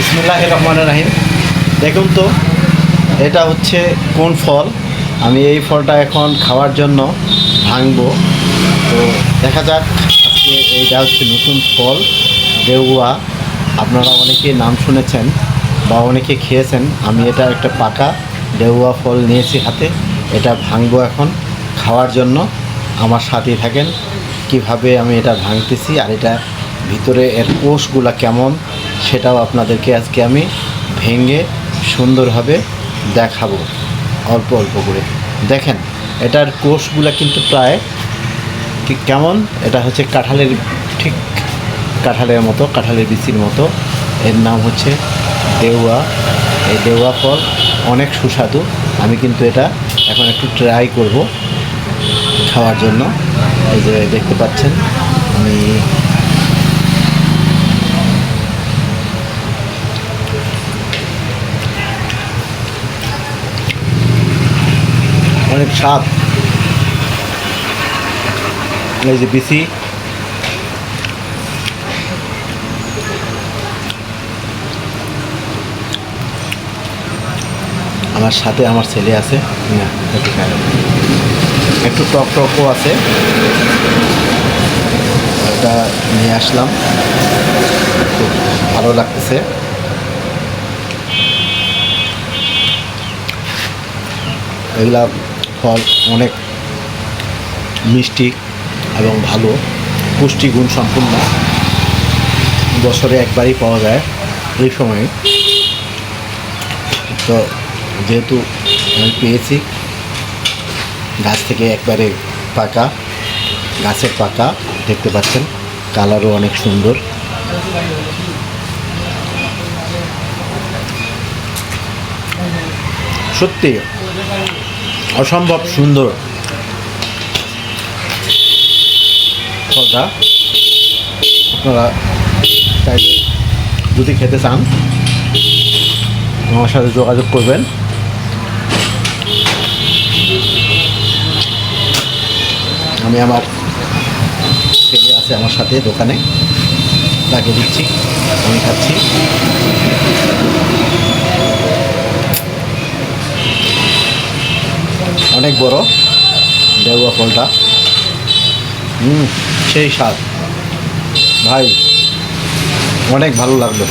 বিসমুল্লাহ রহমান রাহিম। দেখুন তো, এটা হচ্ছে কোন ফল? আমি এই ফলটা এখন খাওয়ার জন্য ভাঙবো। তো দেখা যাক, আজকে এইটা হচ্ছে নতুন ফল দেউয়া আপনারা অনেকে নাম শুনেছেন বা অনেকে খেয়েছেন। আমি এটা একটা পাকা দেউয়া ফল নিয়েছি হাতে। এটা ভাঙবো এখন খাওয়ার জন্য। আমার সাথেই থাকেন। কীভাবে আমি এটা ভাঙতেছি আর এটা ভিতরে এর কোষগুলা কেমন? সেটাও আপনাদেরকে আজকে আমি ভেঙে সুন্দরভাবে দেখাবো। অল্প অল্প করে। দেখেন, এটার কোষগুলা কিন্তু প্রায় ঠিক কেমন? এটা হচ্ছে কাঁঠালের, ঠিক কাঁঠালের মতো, কাঁঠালের বিচির মতো। এর নাম হচ্ছে দেওয়া। এই দেওয়া ফল অনেক সুস্বাদু। আমি কিন্তু এটা এখন একটু ট্রাই করব খাওয়ার জন্য। এই যে দেখতে পাচ্ছেন, আমি অনেক স্বাদ। এই যে বিসি। আমার সাথে আমার ছেলে আছে। একটু টক টকও আছে। এটা নিয়ে আসলাম। খুব ভালো লাগতেছে। এগুলা ফল অনেক মিষ্টি এবং ভালো পুষ্টিগুণ সম্পূর্ণ বছরে একবারই পাওয়া যায় এই সময়ে। তো যেহেতু আমি পেয়েছি, গাছ থেকে একবারে পাকা, গাছের পাকা দেখতে পাচ্ছেন, কালারও অনেক সুন্দর। সত্যি অসম্ভব সুন্দর। ফলটা আপনারা চাইলে যদি খেতে চান, আমার সাথে যোগাযোগ করবেন। আমি আমার ছেলে আছে আমার সাথে দোকানে। তাকে দিচ্ছি, আমি খাচ্ছি। অনেক বড়। দেওয়া ফলটা। হুম সেই স্বাদ। ভাই, অনেক ভালো লাগল।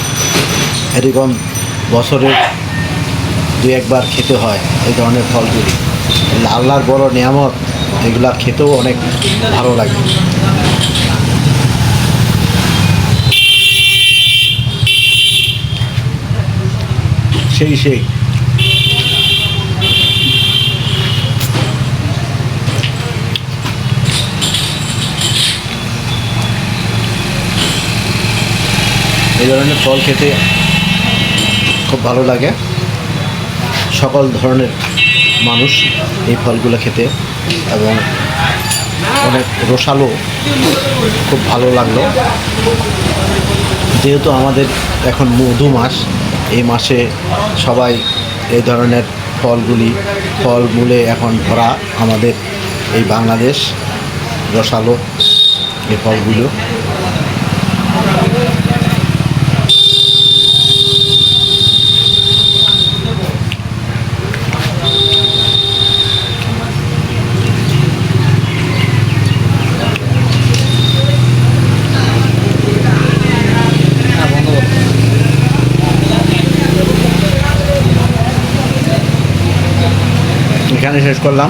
এরকম বছরে দুই একবার খেতে হয় এই ধরনের ফলগুলি। আল্লাহর বড় নিয়ামত, এগুলা খেতেও অনেক ভালো লাগে। সেই সেই। এই ধরনের ফল খেতে খুব ভালো লাগে। সকল ধরনের মানুষ এই ফলগুলো খেতে এবং অনেক রসালো খুব ভালো লাগল। যেহেতু আমাদের এখন মধু মাস, এই মাসে সবাই এই ধরনের ফলগুলি, ফল মূলে এখন ভরা আমাদের এই বাংলাদেশ, রসালো এই ফলগুলো। এখানে শেষ করলাম।